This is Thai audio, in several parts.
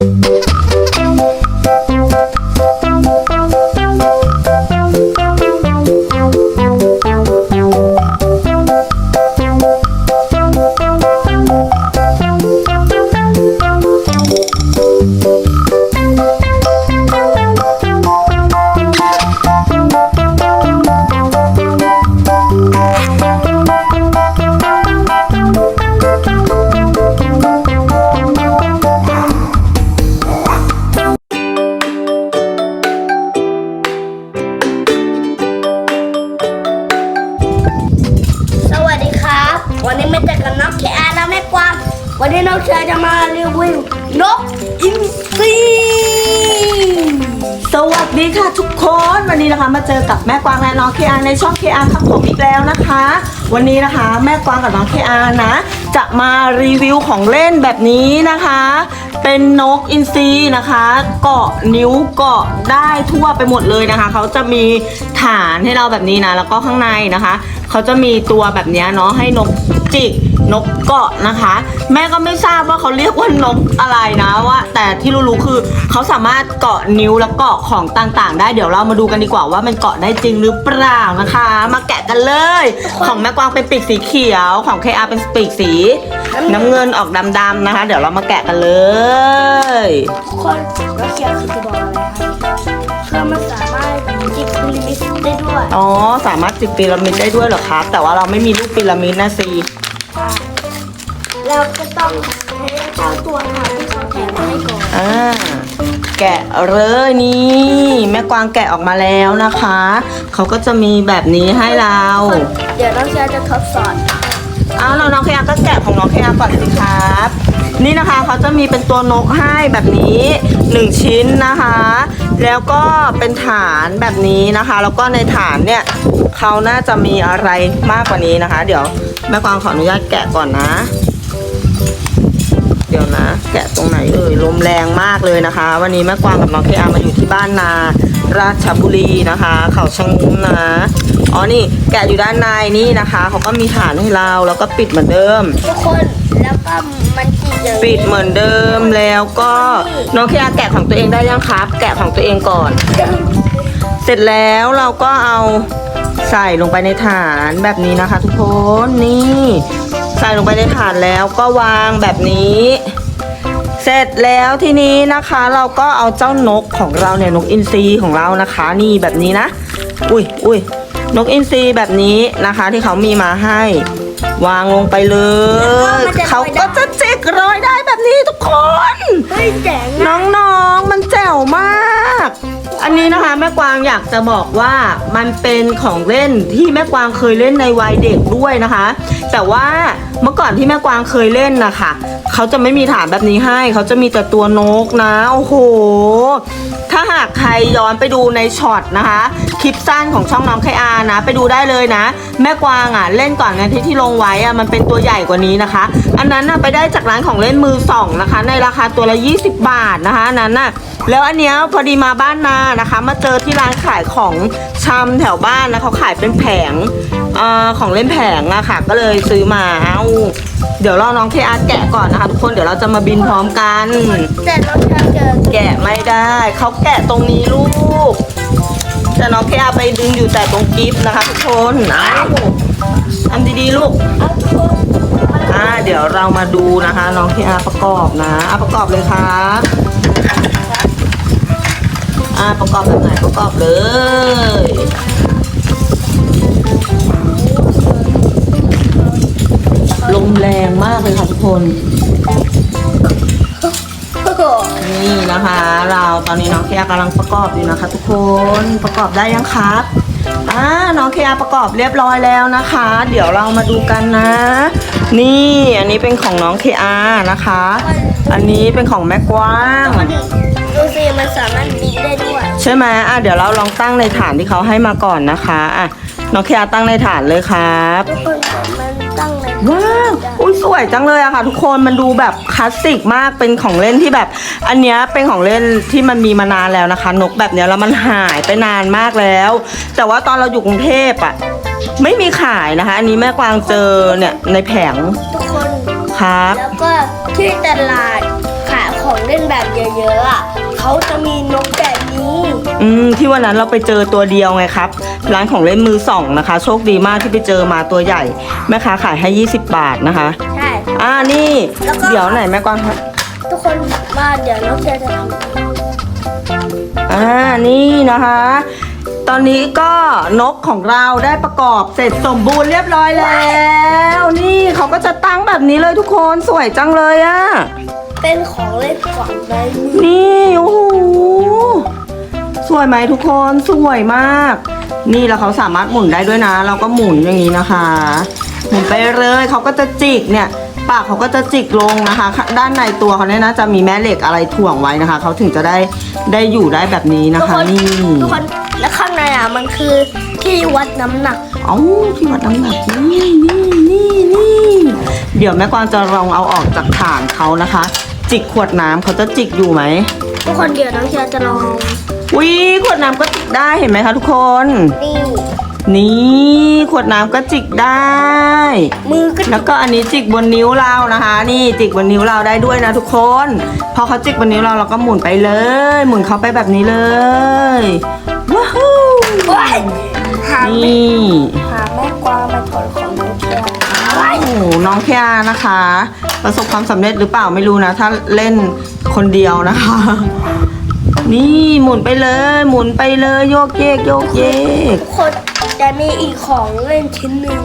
ส ไม่เจอกับน้องแคร์และแม่กวางวันนี้น้องแคร์จะมารีวิวนกอินทรีสวัสดีค่ะทุกคนวันนี้นะคะมาเจอกับแม่กวางและน้องเคอาในช่องเคอาครับผมอีกแล้วนะคะ วันนี้นะคะแม่กวางกับน้องเคอานะ จะมารีวิวของเล่นแบบนี้นะคะ เป็นนกอินทรีนะคะ เกาะนิ้วเกาะได้ทั่วไปหมดเลยนะคะ เขาจะมีฐานให้เราแบบนี้นะแล้วก็ข้างในนะคะ เขาจะมีตัวแบบนี้เนาะให้นก จิก นกเกาะนะคะ แม่ก็ไม่ทราบว่าเขาเรียกว่านกอะไรนะว่าแต่ที่รู้ๆคือเขาสามารถเกาะนิ้วและเกาะของต่างๆ ได้เดี๋ยวเรามาดูกันดีกว่าว่ามันเกาะได้จริงหรือเปล่านะคะ มาแกะกันเลย ของแม่กวางเป็นปีกสีเขียวของ KR เป็นปีกสี น้ำเงินออกดำๆนะคะ เดี๋ยวเรามาแกะกันเลยคนน้องแคร์คือจะบอกอะไรครับเครื่องมันสามา ได้ด้วยอ๋อสามารถจิกพีระมิดได้ด้วยเหรอครับ แต่ว่าเราไม่มีลูกพีระมิดนะซีเราก็ต้องให้เจ้าตัวทำที่เขาแถมมาให้ก่อนอ่าแกะเลยนี่แม่กวางแกะออกมาแล้วนะคะ เขาก็จะมีแบบนี้ให้เราคนเดี๋ยวน้องแคร์จะทดสอบเอาเราน้องเคอาก็แกะของน้องเคอาก่อนสิครับ นี่นะคะเขาจะมีเป็นตัวนกให้แบบนี้หนึ่งชิ้นนะคะ แล้วก็เป็นฐานแบบนี้นะคะ แล้วก็ในฐานเนี่ยเขาน่าจะมีอะไรมากกว่านี้นะคะ เดี๋ยวแม่กวางขออนุญาตแกะก่อนนะ เดี๋ยวนะ แกะตรงไหนเอ่ยลมแรงมากเลยนะคะ วันนี้แม่กวางกับน้องเคอามาอยู่ที่บ้านนา ราชบุรีนะคะ เขาชะงุ้มนะ อ๋อนี่แกะอยู่ด้านในนี่นะคะเขาก็มีฐานให้เราแล้วก็ปิดเหมือนเดิม ทุกคนแล้วก็มันจีเยอะปิดเหมือนเดิมแล้วก็น้องเคอาแกะของตัวเองได้ยังครับ แกะของตัวเองก่อน เสร็จแล้วเราก็เอาใส่ลงไปในฐานแบบนี้นะคะ ทุกคนนี่ ใส่ลงไปในฐานแล้วก็วางแบบนี้ เสร็จแล้วทีนี้นะคะเราก็เอาเจ้านกของเราเนี่ยนกอินทรีของเรานะคะ นี่แบบนี้นะ อุ้ยอุ้ยนกอินทรีแบบนี้นะคะ ที่เขามีมาให้ วางลงไปเลยเขาก็จะเจ๊กรอยได้แบบนี้ทุกคน เฮ้ยแจ๋งอะ น้องๆมันแจ๋วมาก อันนี้นะคะแม่กวางอยากจะบอกว่ามันเป็นของเล่นที่แม่กวางเคยเล่นในวัยเด็กด้วยนะคะ แต่ว่าเมื่อก่อนที่แม่กวางเคยเล่นนะคะเขาจะไม่มีฐานแบบนี้ให้ เขาจะมีแต่ตัวนกนะโอ้โห ถ้าหากใครย้อนไปดูในช็อตนะคะ คลิปสั้นของช่องน้องไคอานะ ไปดูได้เลยนะ แม่กวางอะเล่นก่อนนะที่ที่ลงไว้อะมันเป็นตัวใหญ่กว่านี้นะคะ อันนั้นน่ะไปได้จากร้านของเล่นมือสองนะคะ ในราคาตัวละ 20 บาทนะคะอันนั้นน่ะแล้วอันเนี้ยพอดีมาบ้านนานะคะ มาเจอที่ร้านขายของชำแถวบ้านนะเขาขายเป็นแผงเอ่อของเล่นแผงอะค่ะ ก็เลยซื้อมาเอาเดี๋ยวรอน้องเคอาแกะก่อนนะคะ ทุกคนเดี๋ยวเราจะมาบินพร้อมกัน แต่น้องแคร์เจอแกะไม่ได้ เขาแกะตรงนี้ลูก แต่น้องแค่เอาไปดึงอยู่แต่ตรงกิฟต์นะคะทุกคนอ้าวทำดีๆลูกเอาทุกคนอ่าเดี๋ยวเรามาดูนะคะ น้องแค่ประกอบนะอะประกอบเลยครับอ่าประกอบแบบไหนประกอบเลยลมแรงมากเลยค่ะทุกคน นี่นะคะ เราตอนนี้น้องเคอากำลังประกอบอยู่นะคะ ทุกคนประกอบได้ยังครับอ่าน้องเคอาประกอบเรียบร้อยแล้วนะคะ เดี๋ยวเรามาดูกันนะ นี่อันนี้เป็นของน้องเคอานะคะ อันนี้เป็นของแม่กว้างดูสิมันสามารถบินได้ด้วย ใช่ไหมอะเดี๋ยวเราลองตั้งในฐานที่เขาให้มาก่อนนะคะอะน้องเคอาตั้งในฐานเลยครับทุกคนมันตั้งเลย ว้าวอุ้ยสวยจังเลยอะค่ะ ทุกคนมันดูแบบคลาสสิกมากเป็นของเล่นที่แบบ อันเนี้ยเป็นของเล่นที่มันมีมานานแล้วนะคะ นกแบบเนี้ยแล้วมันหายไปนานมากแล้ว แต่ว่าตอนเราอยู่กรุงเทพอะไม่มีขายนะคะ อันนี้แม่กวางเจอเนี่ยในแผงทุกคนครับ แล้วก็ที่ตลาดขายของเล่นแบบเยอะๆอะ เขาจะมีนกแบบนี้ อืมที่วันนั้นเราไปเจอตัวเดียวไงครับ ร้านของเล่นมือสองนะคะ โชคดีมากที่ไปเจอมาตัวใหญ่ แม่ค้าขายให้ 20 บาทนะคะ ใช่ อ่านี่ แล้วก็ เดี๋ยวไหนแม่กวางครับทุกคนมาเดี๋ยวน้องเชียร์จะทอ่านี่นะคะ ตอนนี้ก็นกของเราได้ประกอบเสร็จสมบูรณ์เรียบร้อยแล้ว นี่เขาก็จะตั้งแบบนี้เลยทุกคนสวยจังเลยอะำ เป็นของเล่นกล่องในมือนี่ โอ้โห สวยไหมทุกคน สวยมาก นี่แล้วเขาสามารถหมุนได้ด้วยนะ เราก็หมุนอย่างนี้นะคะ หมุนไปเลยเขาก็จะจิกเนี่ย ปากเขาก็จะจิกลงนะคะ ด้านในตัวเขาเนี่ยนะจะมีแม่เหล็กอะไรถ่วงไว้นะคะ เขาถึงจะได้ได้อยู่ได้แบบนี้นะทุกคะ คนนี่ทุกคนและข้างในอะมันคือที่วัดน้ำหนัก เอ้าที่วัดน้ำหนักนี่นี่นี่นี่เดี๋ยวแม่กวางจะลองเอาออกจากฐานเขานะคะ จิกขวดน้ำเขาจะจิกอยู่ไหมทุกคนเดี๋ยวน้องเชียร์จะลองวิขวดน้ำก็จิกได้เห็นไหมคะทุกคน นี่นี่ขวดน้ำก็จิกได้ มือก็แล้วก็อันนี้จิกบนนิ้วเรานะคะ นี่จิกบนนิ้วเราได้ด้วยนะทุกคน พอเขาจิกบนนิ้วเราเราก็หมุนไปเลย หมุนเขาไปแบบนี้เลยว้าวโอ้ยหาแม่นี่ หน้องแคอานะคะ ประสบความสำเร็จหรือเปล่าไม่รู้นะ ถ้าเล่นคนเดียวนะคะ นี่หมุนไปเลย หมุนไปเลยโยกเยกโยกเยกทุกคนจะมีอีกของเล่นชิ้นหนึ่ง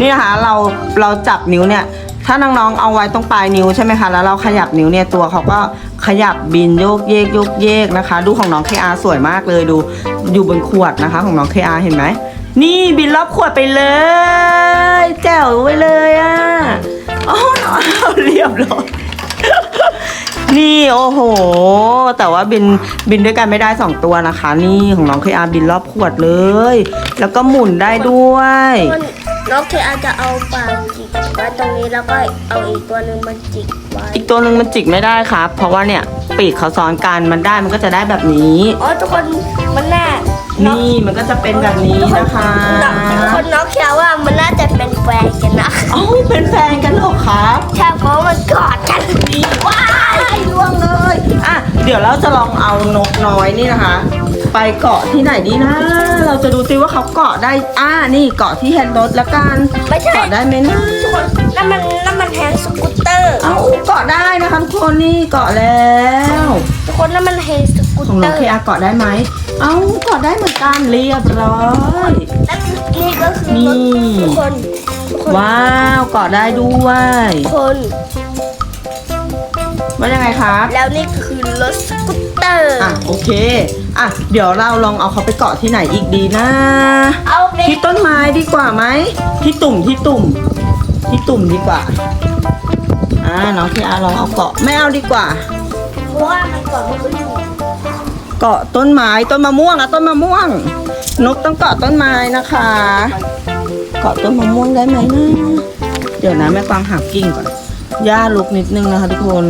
นี่นะคะเราเราจับนิ้วเนี่ยถ้าน้องๆเอาไว้ตรงปลายนิ้วใช่ไหมคะ แล้วเราขยับนิ้วเนี่ยตัวเขาก็ขยับบินโยกเยกโยกเยกนะคะ ดูของน้องเคอาสวยมากเลยดูอยู่บนขวดนะคะ ของน้องเคอาเห็นไหม นี่บินรอบขวดไปเลย แจ๋วไว้เลยอะ่ะโอ้น้องเรียบร้อยนี่โอ้โห แต่ว่าบินบินด้วยกันไม่ได้สองตัวนะคะ นี่ของน้องเคอาบินรอบขวดเลย แล้วก็หมุนได้ด้วยคนน้องเชียร์จะเอาปากจิกไว้ตรงนี้แล้วก็เอาอีกตัวหนึ่งมาจิกไว้อีกตัวหนึ่งมันจิกไม่ได้ครับ เพราะว่าเนี่ย ปีกเขาซ้อนกันมันได้มันก็จะได้แบบนี้ อ๋อทุกคนมันแน่น้องนี่ มันก็จะเป็นแบบนี้นะคะทุกคนน้องเชียร์ว่ามันน่าจะเป็นแฟนกันนะเอ้าเป็นแฟนกันเหรอครับใช่เพราะมันกอดกันนี่ว้ายล่วงเลยอะเดี๋ยวเราจะลองเอานกน้อยนี่นะคะ ไปเกาะที่ไหนดีนะ เราจะดูซิว่าเขาเกาะได้อ่านี่เกาะที่แฮนด์รถละกันไม่ใช่เกาะได้ไหมนะทุกคนนั่นมันนั่นมันแฮนด์สกูตเตอร์เอาเกาะได้นะ คะทุกคนนี่เกาะแล้ว ทุกคนนั่นมันแฮนด์สกูตของเตน้อองร์เคอาเกาะได้ไหม เอาเกาะได้เหมือนกันเรียบร้อยและนี่ก็คือรถนี่ ทุกคนทุกคนว้าวเกาะได้ด้วยทุกคน ว่ายังไงครับ แล้วนี่คือรถสกูตเตอร์ อะโอเค อะเดี๋ยวเราลองเอาเขาไปเกาะที่ไหนอีกดีนะ เอาไปที่ต้นไม้ดีกว่าไหม ที่ตุ่มที่ตุ่ม ที่ตุ่มดีกว่าอ่า น้องพี่อาลองเอาเกาะไม่เอาดีกว่า เพราะว่ามันก่อนมันก็อยู่เกาะต้นไม้ต้นมะม่วงอะต้นมะม่วง นกต้องเกาะต้นไม้นะคะ เกาะต้นมะม่วงได้ไหมนะเดี๋ยวนะแม่กวางหักกิ่งก่อนหญ้าลุกนิดนึงนะคะทุกคน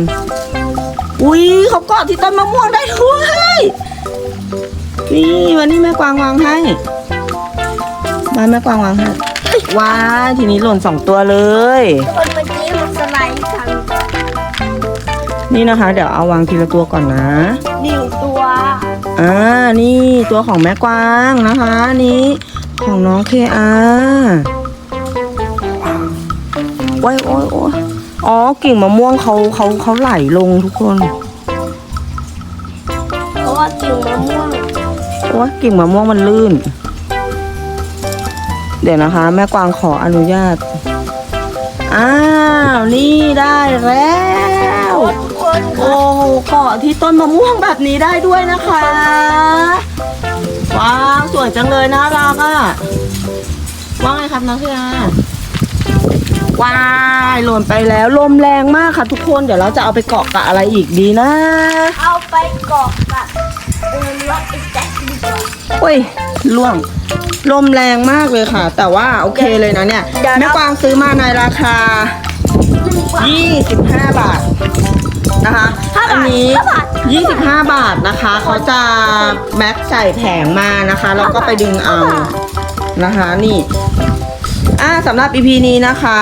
อุ้ยเขาเกาะที่ต้นมะม่วงได้ด้วยนี่วันนี้แม่กวางวางให้มาแม่กวางวางให้ว้าทีนี้หล่นสองตัวเลย ทุกคนมัน นี่นะคะ เดี๋ยวเอาวางทีละตัวก่อนนะหนึ่งตัวอ่า นี่ตัวของแม่กวางนะคะ นี้ของน้องเคอาโอ้ยโอ้ยโอ้ยอ๋อ กิ่งมะม่วงเขาเขาเขาไหลลงทุกคนเพราะว่ากิ่งมะม่วงโอ้ยกิ่งมะม่วงมันลื่น เดี๋ยวนะคะ แม่กวางขออนุญาต อ้าว นี่ได้แล้วทุกค นโอ้โหเกาะที่ต้นมะม่วงแบบนี้ได้ด้วยนะคะ ว้าวสวยจังเลยน่ารักอะว่าไงครับน้องพี่อาว้ายหล่นไปแล้วลมแรงมากค่ะทุกคนเดี๋ยวเราจะเอาไปเกาะกับอะไรอีกดีนะ เอาไปเกาะกับเออรถไอ้แจ็คดีกว่าโอ้ยล่วงลมแรงมากเลยค่ะ แต่ว่าโอเคเลยนะเนี่ยเดี๋ยวนะแม่กวางซื้อมาในราคา 25 บาทนะคะอั นี้ 25 บาทนะคะ เขาจะแม็กใส่แผงมานะคะ แล้วก็ไปดึงเอานะคะนี่อ่าสำหรับ EP นี้นะคะ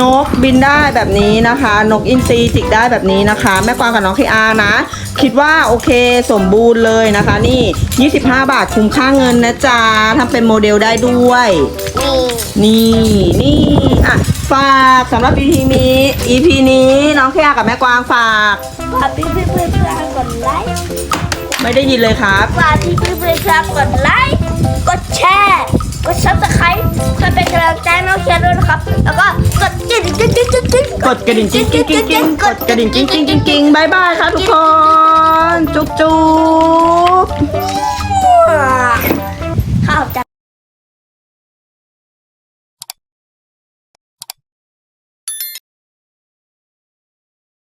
นกบินได้แบบนี้นะคะ นกอินทรีจิกได้แบบนี้นะคะ แม่กวางกับน้องคีอานะ คิดว่าโอเคสมบูรณ์เลยนะคะ นี่ 25 บาทคุ้มค่าเงินนะจ๊ะทำเป็นโมเดลได้ด้วย นี่นี่นี่อะฝากสำหรับ EP นี้ EP นี้น้องคีอากับแม่กวางฝาก ฝากพี่เพื่อนเพื่วยกดไลค์ไม่ได้ยินเลยครับ ฝากพี่เพื่อนเพื่วยกดไลค์กดแชร์กดซับสไครต์เพื่อเป็นกำลังใจให้น้องเชียร์ด้วยนะครับ แล้วก็กดกระดิ่งกิ๊งกิ๊งกิ๊งกดกระดิ่งกิ๊งกิ๊งกิ๊งกิ๊งกดกระดิ่งกิ๊งกิ๊งกิ๊งกิ๊งบายบายครับทุกคน จุ๊บจุ๊บข้าวจ้ะ